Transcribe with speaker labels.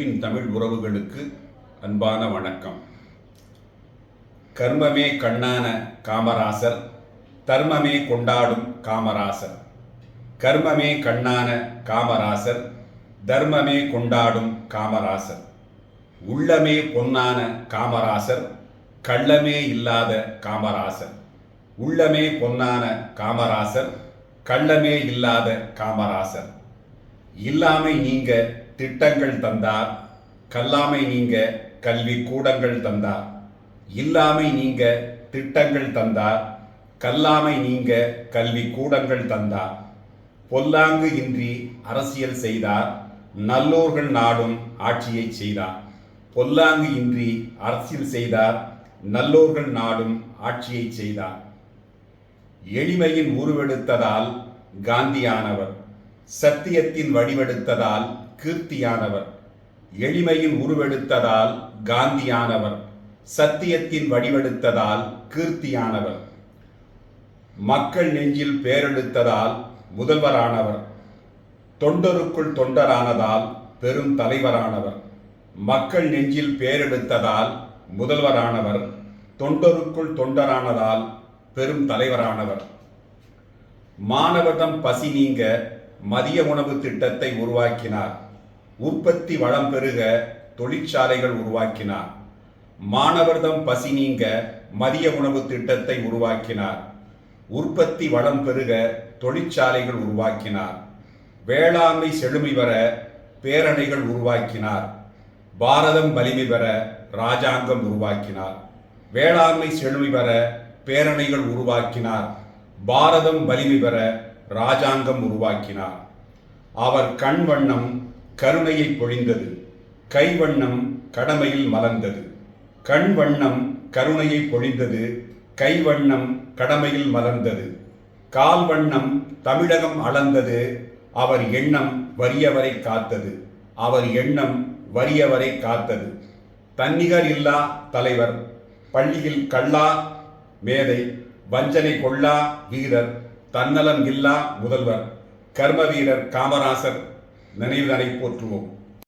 Speaker 1: அன்பின் தமிழ் உறவுகளுக்கு அன்பான வணக்கம். கர்மமே கண்ணான காமராசர் தர்மமே கொண்டாடும் காமராசர். கர்மமே கண்ணான காமராசர் தர்மமே கொண்டாடும் காமராசர். உள்ளமே பொன்னான காமராசர் கள்ளமே இல்லாத காமராசர். உள்ளமே பொன்னான காமராசர் கள்ளமே இல்லாத காமராசர். இல்லாமை நீங்க திட்டங்கள் தந்தார் கல்லாமை நீங்க கல்வி கூடங்கள் தந்தார் இல்லாமை நீங்க திட்டங்கள் தந்தார் கல்லாமை நீங்க கல்வி கூடங்கள் தந்தார் பொல்லாங்கு இன்றி அரசியல் செய்தார் நல்லோர்கள் நாடும் ஆட்சியை செய்தார் பொல்லாங்கு இன்றி அரசியல் செய்தார் நல்லோர்கள் நாடும் ஆட்சியை செய்தார் எளிமையின் உருவெடுத்ததால் காந்தியானவர். சத்தியத்தின் வடிவெடுத்ததால் கீர்த்தியானவர் எளிமையின் உருவெடுத்ததால் காந்தியானவர் சத்தியத்தின் வடிவெடுத்ததால் கீர்த்தியானவர் மக்கள் நெஞ்சில் பேரெடுத்ததால் முதல்வரானவர் தொண்டருக்குள் தொண்டரானதால் பெரும் தலைவரானவர் மக்கள் நெஞ்சில் பேரெடுத்ததால் முதல்வரானவர் தொண்டருக்குள் தொண்டரானதால் பெரும் தலைவரானவர். மாணவர்தம் பசி நீங்க மதிய உணவு திட்டத்தை உருவாக்கினார். உற்பத்தி வளம் பெருக தொழிற்சாலைகள் உருவாக்கினார். மாணவர்தம் பசி நீங்க மதிய உணவு திட்டத்தை உருவாக்கினார். உற்பத்தி வளம் பெருக தொழிற்சாலைகள் உருவாக்கினார். வேளாண்மை செழுமை வர பேரணைகள் உருவாக்கினார். பாரதம் வலிமை பெற ராஜாங்கம் உருவாக்கினார். வேளாண்மை செழுமை பெற பேரணைகள் உருவாக்கினார். பாரதம் வலிமை பெற ராஜாங்கம் உருவாக்கினார். அவர் கண் வண்ணம் கருணையை பொழிந்தது. கைவண்ணம் கடமையில் மலர்ந்தது. கண் வண்ணம் கருணையை பொழிந்தது. கைவண்ணம் கடமையில் மலர்ந்தது. கால் வண்ணம் தமிழகம் அளந்தது. அவர் எண்ணம் வறியவரை காத்தது. அவர் எண்ணம் வறியவரை காத்தது. தன்னிகர் இல்லா தலைவர் பள்ளியில் கள்ளா மேதை வஞ்சனை கொள்ளா வீரர் தன்னலம் இல்லா முதல்வர் கர்ம வீரர் காமராசர் நினைவுதனை போற்றுவோம்.